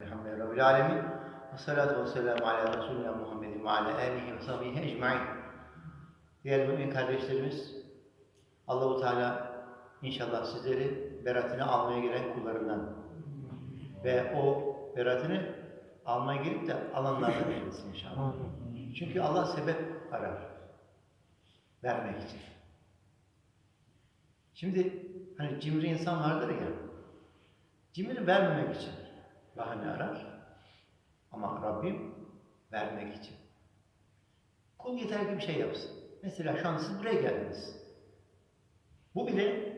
Elhamdülillahi Rabbil Alemin. Ve salatu ve selamu ala Resulina Muhammedin ve ala alihi ve sahbihi ecmain. Değerli mümin kardeşlerimiz, Allahu Teala inşallah sizleri beratını almaya gelen kullarından ve o beratını almaya gelip de alanlardan eylesin inşallah. Çünkü Allah sebep arar vermek için. Şimdi hani cimri insan vardır ya, cimri vermemek için bahane arar ama Rabbim vermek için. Kul yeter ki bir şey yapsın. Mesela şu an siz buraya geldiniz. Bu bile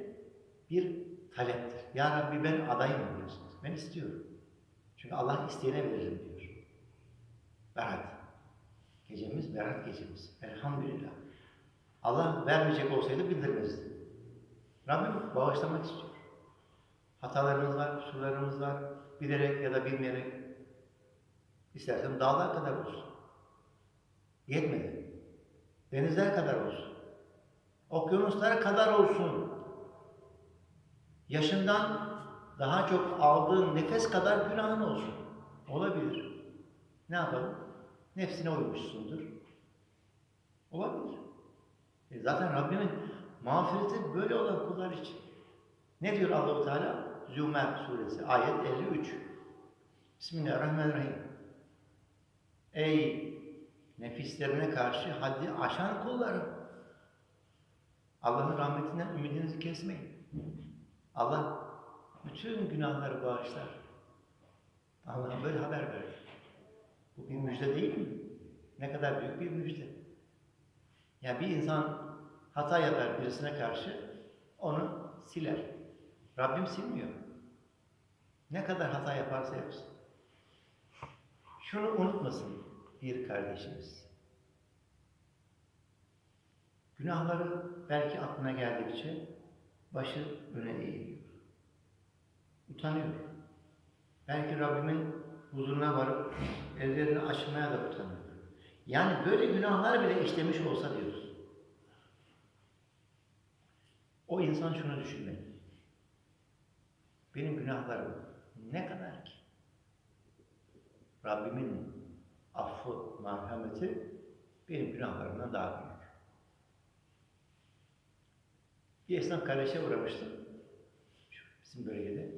bir taleptir. Ya Rabbi ben adayım diyorsunuz. Ben istiyorum. Çünkü Allah isteyene veririm diyor. Berat. Gecemiz berat gecemiz. Elhamdülillah. Allah vermeyecek olsaydı bildirmezdi. Rabbim bağışlamak istiyor. Hatalarımız var, kusurlarımız var. Bilerek ya da bilmeyerek. İstersen dağlar kadar olsun. Yetmedi. Denizler kadar olsun. Okyanuslar kadar olsun. Yaşından daha çok aldığın nefes kadar günahın olsun. Olabilir. Ne yapalım? Nefsine uymuşsundur. Olabilir. E zaten Rabbimin mağfireti böyle olan kullar için. Ne diyor Allahu Teala? Zümer suresi ayet 53. Bismillahirrahmanirrahim. Ey nefislerine karşı haddi aşan kullarım. Allah'ın rahmetinden ümidinizi kesmeyin. Allah bütün günahları bağışlar. Allah böyle haber verir. Bu bir müjde değil mi? Ne kadar büyük bir müjde. Ya bir insan hata yapar birisine karşı onu siler. Rabbim silmiyor. Ne kadar hata yaparsa yapsın. Şunu unutmasın bir kardeşimiz. Günahları belki aklına geldikçe başı öne eğiliyor. Utanıyor. Belki Rabbimin huzuruna varıp ellerini açmaya da utanıyor. Yani böyle günahlar bile işlemiş olsa diyoruz. O insan şunu düşünmeli. Benim günahlarım ne kadar ki? Rabbimin affı, merhameti benim günahlarımdan daha büyük. Bir esnaf kardeşe uğramıştım. Bizim bölgede.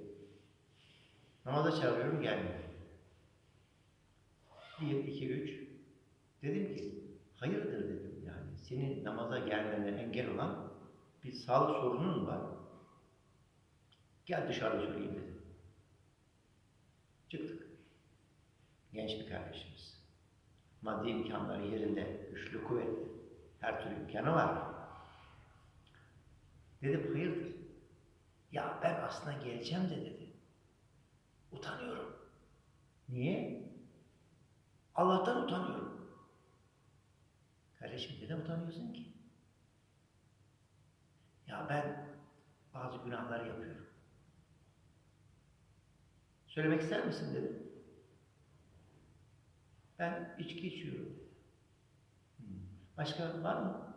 Namaza çağırıyorum gelmiyor. Bir, iki, üç. Dedim ki, hayırdır dedim yani. Senin namaza gelmene engel olan bir sağlık sorunun var. Gel dışarıda söyleyeyim dedim. Çıktık. Genç bir kardeşimiz. Maddi imkanları yerinde, güçlü, kuvvetli. Her türlü imkanı var. Dedim hayırdır? Ya ben aslında geleceğim de dedi. Utanıyorum. Niye? Allah'tan utanıyorum. Kardeşim neden utanıyorsun ki? Ya ben bazı günahlar yapıyorum. Söylemek ister misin dedi. Ben içki içiyorum. Hmm. Başka var mı?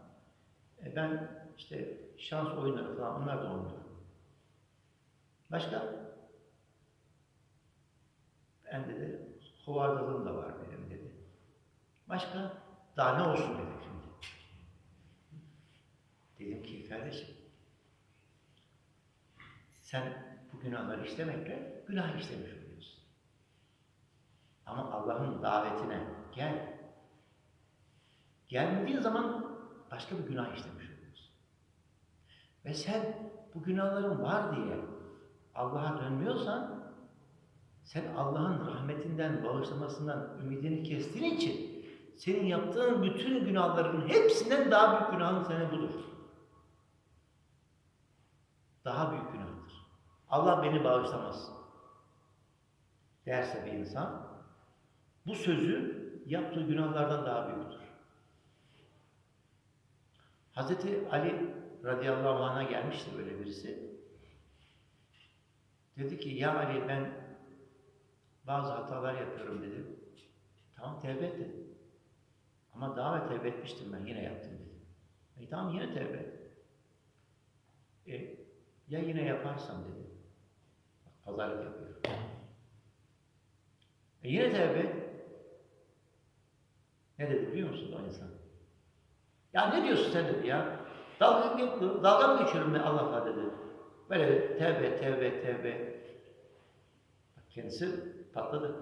E ben işte şans oyunları falan onlar da oynuyorum. Başka? Ben dedi, hovardalığım da var benim dedi. Başka? Daha ne olsun dedim şimdi. Dedim ki kardeşim, sen bu günahları işlemekle günah işlemiş oluyorsun. Ama Allah'ın davetine gel. Gelmediğin zaman başka bir günah işlemiş oluyorsun. Ve sen bu günahların var diye Allah'a dönmüyorsan sen Allah'ın rahmetinden, bağışlamasından ümidini kestiğin için senin yaptığın bütün günahların hepsinden daha büyük günahın senin budur. Daha büyük günahtır. Allah beni bağışlamaz. Derse bir insan, bu sözü yaptığı günahlardan daha büyüktür. Hazreti Ali radıyallahu anh'a gelmişti böyle birisi. Dedi ki, ya Ali ben bazı hatalar yapıyorum dedi. Tamam tevbe et dedi. Ama daha ve tevbe etmiştim ben yine yaptım dedi. E tamam yine tevbe. E, ya yine yaparsam dedi. Pazarlık yapıyor. E yine tevbe. Ne dedi biliyor musun o insan? Ya ne diyorsun sen dedi ya. Dalga, dalga mı geçiyorum ben Allah'la dedi. Böyle tevbe, tevbe, tevbe. Kendisi patladı.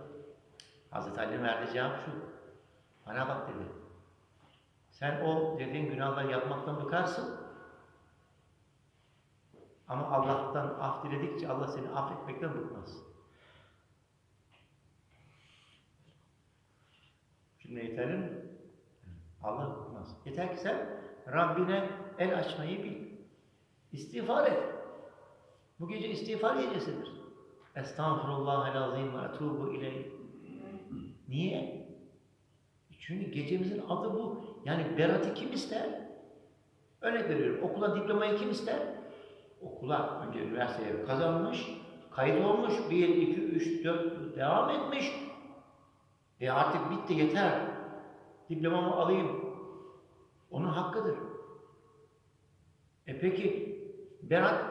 Hazreti Ali'nin verdiği cevap şu. Bana bak dedi. Sen o dediğin günahları yapmaktan bıkarsın. Ama Allah'tan af diledikçe Allah seni affetmekten bıkmaz. Cümle yeterli mi? Allah bıkmaz. Yeter ki sen Rabbine el açmayı bil. İstiğfar et. Bu gece istiğfar gecesidir. Estağfurullah azim ve etubu ileyh. Niye? Çünkü gecemizin adı bu. Yani beratı kim ister? Örnek veriyorum. Okula diplomayı kim ister? Okula önce üniversiteye kazanmış, kayıt olmuş, 1, 2, 3, 4 devam etmiş. E artık bitti yeter. Diplomamı alayım. Onun hakkıdır. E peki Berat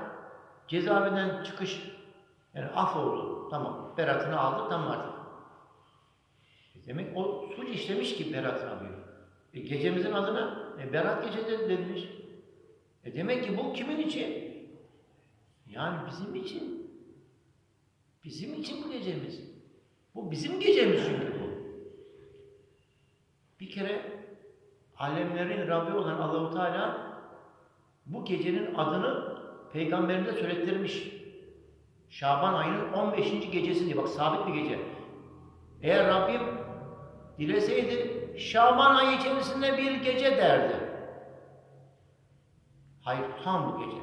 cezaevinden çıkış yani af oldu. Tamam. Berat'ını aldı. Tamam artık. E demek o suç işlemiş ki Berat'ını alıyor. E gecemizin adına e, Berat gecesi denilmiş. E demek ki bu kimin için? Yani bizim için. Bizim için bu gecemiz. Bu bizim gecemiz çünkü bu. Bir kere alemlerin Rabbi olan Allahu Teala bu gecenin adını peygamberimize söylettirmiş. Şaban ayının 15. gecesi diye. Bak sabit bir gece. Eğer Rabbim dileseydi Şaban ayı içerisinde bir gece derdi. Hayır tam bu gece.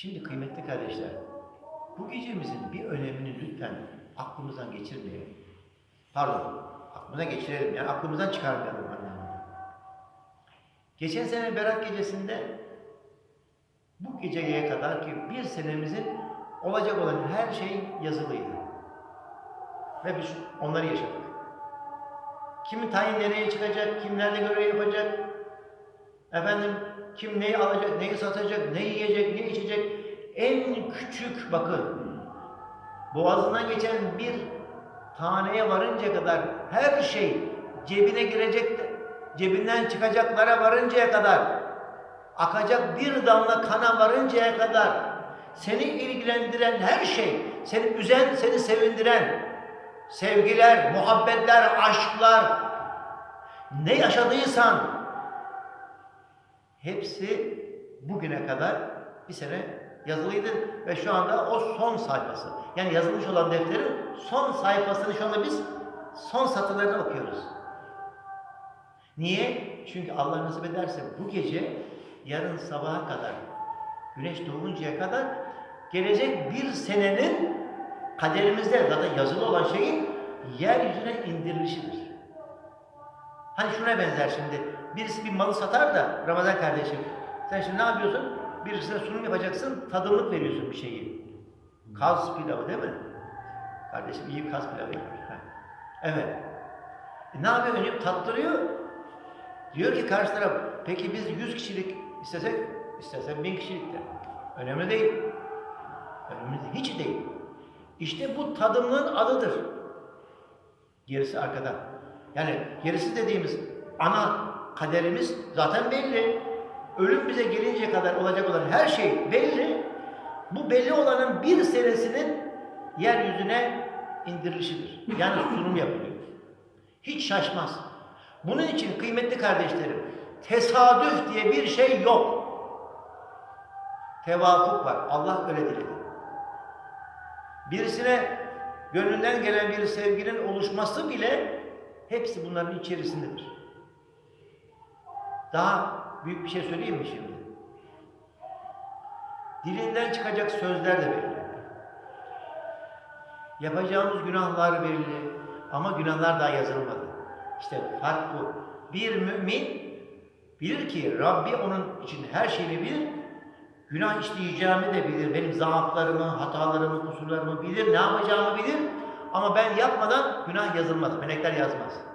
Şimdi kıymetli kardeşler, bu gecemizin bir önemini lütfen aklımızdan geçirmeyelim. Pardon, aklımızdan geçirelim yani aklımızdan çıkarmayalım anlamında. Geçen sene Berat gecesinde bu geceye kadar ki bir senemizin olacak olan her şey yazılıydı. Ve biz onları yaşadık. Kimin tayin nereye çıkacak, kim görev yapacak, efendim kim neyi alacak, neyi satacak, ne yiyecek, ne içecek. En küçük bakın, boğazından geçen bir taneye varıncaya kadar her şey cebine girecek, cebinden çıkacaklara varıncaya kadar, akacak bir damla kana varıncaya kadar seni ilgilendiren her şey, seni üzen, seni sevindiren sevgiler, muhabbetler, aşklar, ne yaşadıysan hepsi bugüne kadar bir sene yazılıydı ve şu anda o son sayfası. Yani yazılmış olan defterin son sayfasını şu anda biz son satırlarını okuyoruz. Niye? Çünkü Allah nasip ederse bu gece yarın sabaha kadar güneş doğuncaya kadar gelecek bir senenin kaderimizde zaten yazılı olan şeyin yeryüzüne indirilişidir. Hani şuna benzer şimdi. Birisi bir malı satar da Ramazan kardeşim. Sen şimdi ne yapıyorsun? Birisine sunum yapacaksın, tadımlık veriyorsun bir şeyi. Kaz pilavı değil mi? Kardeşim iyi kaz pilavı yapmış. Ha. Evet. E ne yapıyor? Önce tattırıyor. Diyor ki karşı taraf, peki biz 100 kişilik istesek, istesen 1000 kişilik de. Önemli değil. Önemli değil. Hiç değil. İşte bu tadımlığın adıdır. Gerisi arkada. Yani gerisi dediğimiz ana kaderimiz zaten belli. Ölüm bize gelinceye kadar olacak olan her şey belli. Bu belli olanın bir senesinin yeryüzüne indirilişidir. Yani sunum yapılıyor. Hiç şaşmaz. Bunun için kıymetli kardeşlerim, tesadüf diye bir şey yok. Tevafuk var. Allah öyle diledi. Birisine gönlünden gelen bir sevginin oluşması bile hepsi bunların içerisindedir. Daha büyük bir şey söyleyeyim mi şimdi? Dilinden çıkacak sözler de belli. Yapacağımız günahlar belli ama günahlar daha yazılmadı. İşte fark bu. Bir mümin bilir ki Rabbi onun için her şeyini bilir. Günah işleyeceğimi de bilir. Benim zaaflarımı, hatalarımı, kusurlarımı bilir. Ne yapacağımı bilir. Ama ben yapmadan günah yazılmaz. Melekler yazmaz.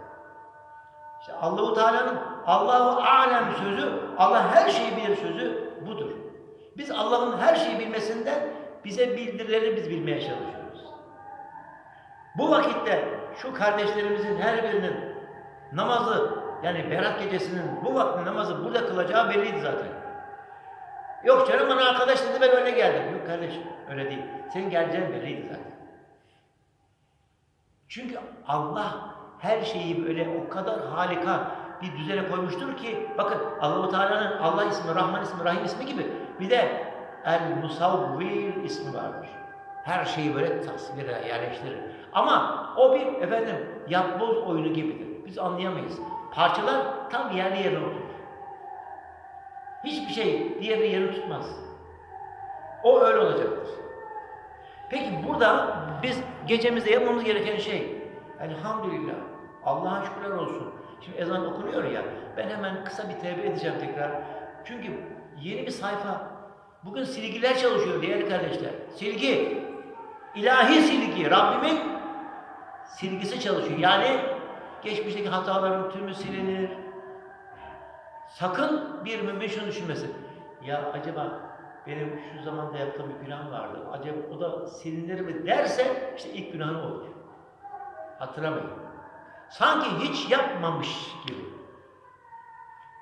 İşte Allahu Teala'nın Allahu alem sözü, Allah her şeyi bilir sözü budur. Biz Allah'ın her şeyi bilmesinden bize bildirileni biz bilmeye çalışıyoruz. Bu vakitte şu kardeşlerimizin her birinin namazı yani Berat gecesinin bu vakti namazı burada kılacağı belliydi zaten. Yok canım bana arkadaş dedi ben öyle geldim. Yok kardeşim öyle değil. Senin geleceğin belliydi zaten. Çünkü Allah her şeyi böyle o kadar harika bir düzene koymuştur ki bakın Allahu Teala'nın Allah ismi, Rahman ismi, Rahim ismi gibi bir de El Musavvir ismi vardır. Her şeyi böyle tasvire yerleştirir. Ama o bir efendim yapboz oyunu gibidir. Biz anlayamayız. Parçalar tam yerli yerine oturur. Hiçbir şey diğeri yerini tutmaz. O öyle olacaktır. Peki burada biz gecemizde yapmamız gereken şey elhamdülillah Allah'a şükürler olsun. Şimdi ezan okunuyor ya ben hemen kısa bir tevbe edeceğim tekrar. Çünkü yeni bir sayfa. Bugün silgiler çalışıyor değerli kardeşler. Silgi. ilahi silgi. Rabbimin silgisi çalışıyor. Yani geçmişteki hataların tümü silinir. Sakın bir mümin şunu düşünmesin. Ya acaba benim şu zamanda yaptığım bir günah vardı. Acaba o da silinir mi derse işte ilk günahı olur. Hatırlamayın. Sanki hiç yapmamış gibi.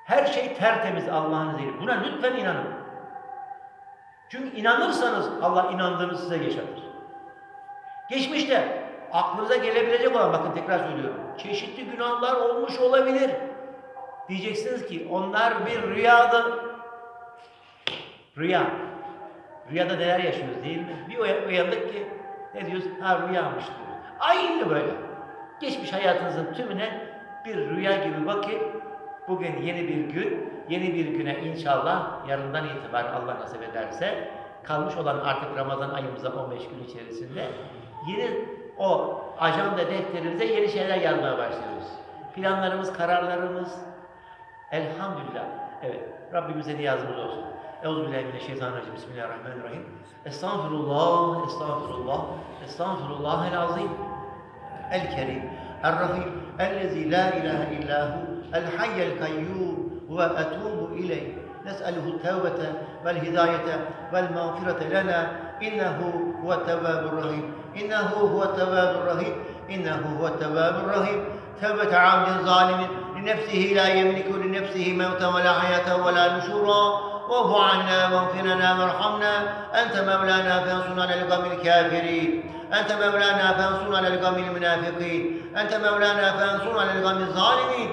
Her şey tertemiz Allah'ın izniyle. Buna lütfen inanın. Çünkü inanırsanız Allah inandığınız size yaşatır. Geçmişte aklınıza gelebilecek olan, bakın tekrar söylüyorum, çeşitli günahlar olmuş olabilir. Diyeceksiniz ki onlar bir rüyadı. Rüya. Rüyada neler yaşıyoruz değil mi? Bir uya- uyandık ki ne diyoruz? Ha rüyamış diyoruz. Aynı böyle. Geçmiş hayatınızın tümüne bir rüya gibi bakın. Bugün yeni bir gün, yeni bir güne inşallah yarından itibaren Allah nasip ederse kalmış olan artık Ramazan ayımıza 15 gün içerisinde yeni o ajanda defterimize yeni şeyler yazmaya başlıyoruz. Planlarımız, kararlarımız elhamdülillah. Evet, Rabbimize niyazımız olsun. Euzubillahimineşşeytanirracim. Bismillahirrahmanirrahim. Estağfirullah, estağfirullah, estağfirullah el azim. الكريم الرحيم الذي لا إله إلا هو الحي القيوم وأتوب إليه. نسأله التوبة والهداية والمغفرة لنا. إنه هو التواب الرحيم. إنه هو التواب الرحيم. إنه هو التواب الرحيم. توبة عبد ظالم لنفسه لا يملك لنفسه موتا ولا حياة ولا نشورا. واعف عنا واغفر لنا وارحمنا. أنت مولانا فانصرنا على الكافرين. Ente Mevlana fensun alel gamil münafikin. Ente Mevlana fensun alel gamil zalimin.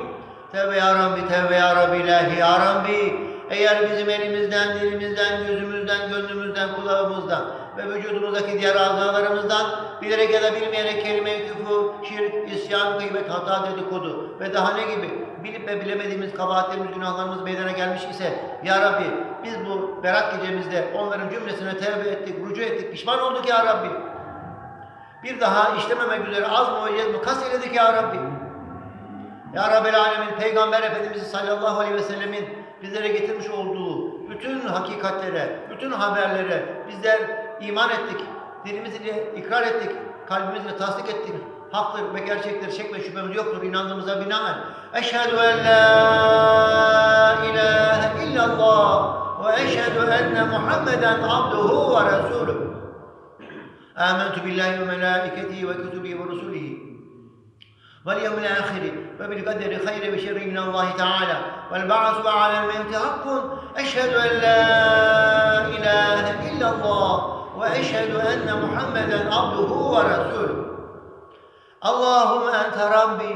Tevbe ya Rabbi, tevbe ya Rabbi ilahi ya Rabbi. Eğer bizim elimizden, dilimizden, gözümüzden, gönlümüzden, kulağımızdan ve vücudumuzdaki diğer azalarımızdan bilerek ya da bilmeyerek kelime-i şirk, isyan, gıybet, hata, dedikodu ve daha ne gibi bilip ve bilemediğimiz kabahatlerimiz, günahlarımız meydana gelmiş ise Ya Rabbi biz bu berat gecemizde onların cümlesine tevbe ettik, rücu ettik, pişman olduk Ya Rabbi. Bir daha işlememek üzere az mı oyacağız mı? Kas eyledik Ya Rabbi. Ya Rabbi Alemin Peygamber Efendimiz sallallahu aleyhi ve sellemin bizlere getirmiş olduğu bütün hakikatlere, bütün haberlere bizler iman ettik. Dilimizle ikrar ettik, kalbimizle tasdik ettik. Haktır ve gerçektir, şek ve şüphemiz yoktur inandığımıza binaen. Eşhedü en la ilahe illallah ve eşhedü enne Muhammeden abduhu ve resuluhu. آمنت بالله وملائكته وكتبه ورسله واليوم الآخر وبالقدر خير وشر من الله تعالى. والبعث على الموت حق أشهد أن لا إله إلا الله وأشهد أن محمدا عبده ورسوله. اللهم أنت ربي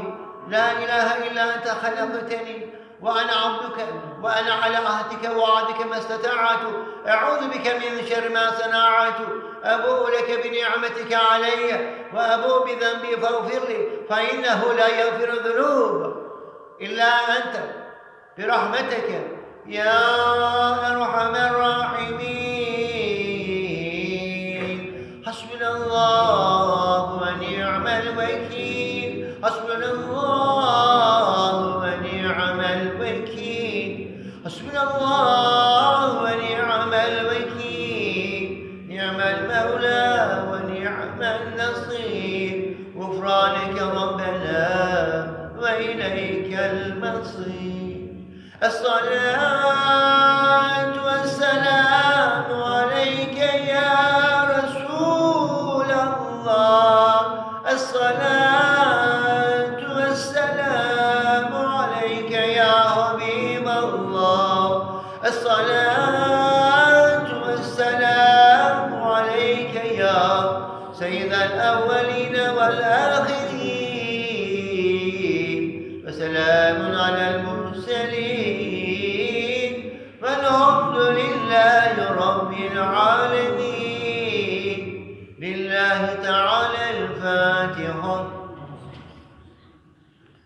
لا إله إلا أنت خلقتني وأنا عبدك وأنا على عهدك ووعدك ما استطعت. أعوذ بك من شر ما صنعت. أبوء لك بنعمتك علي وأبوء بذنبي فاغفر لي فإنه لا يغفر الذنوب إلا أنت. برحمتك يا أرحم الراحمين. حسبنا الله ونعم الوكيل نعم المولى ونعم النصير. غفرانك ربنا وإليك المصير. الصلاة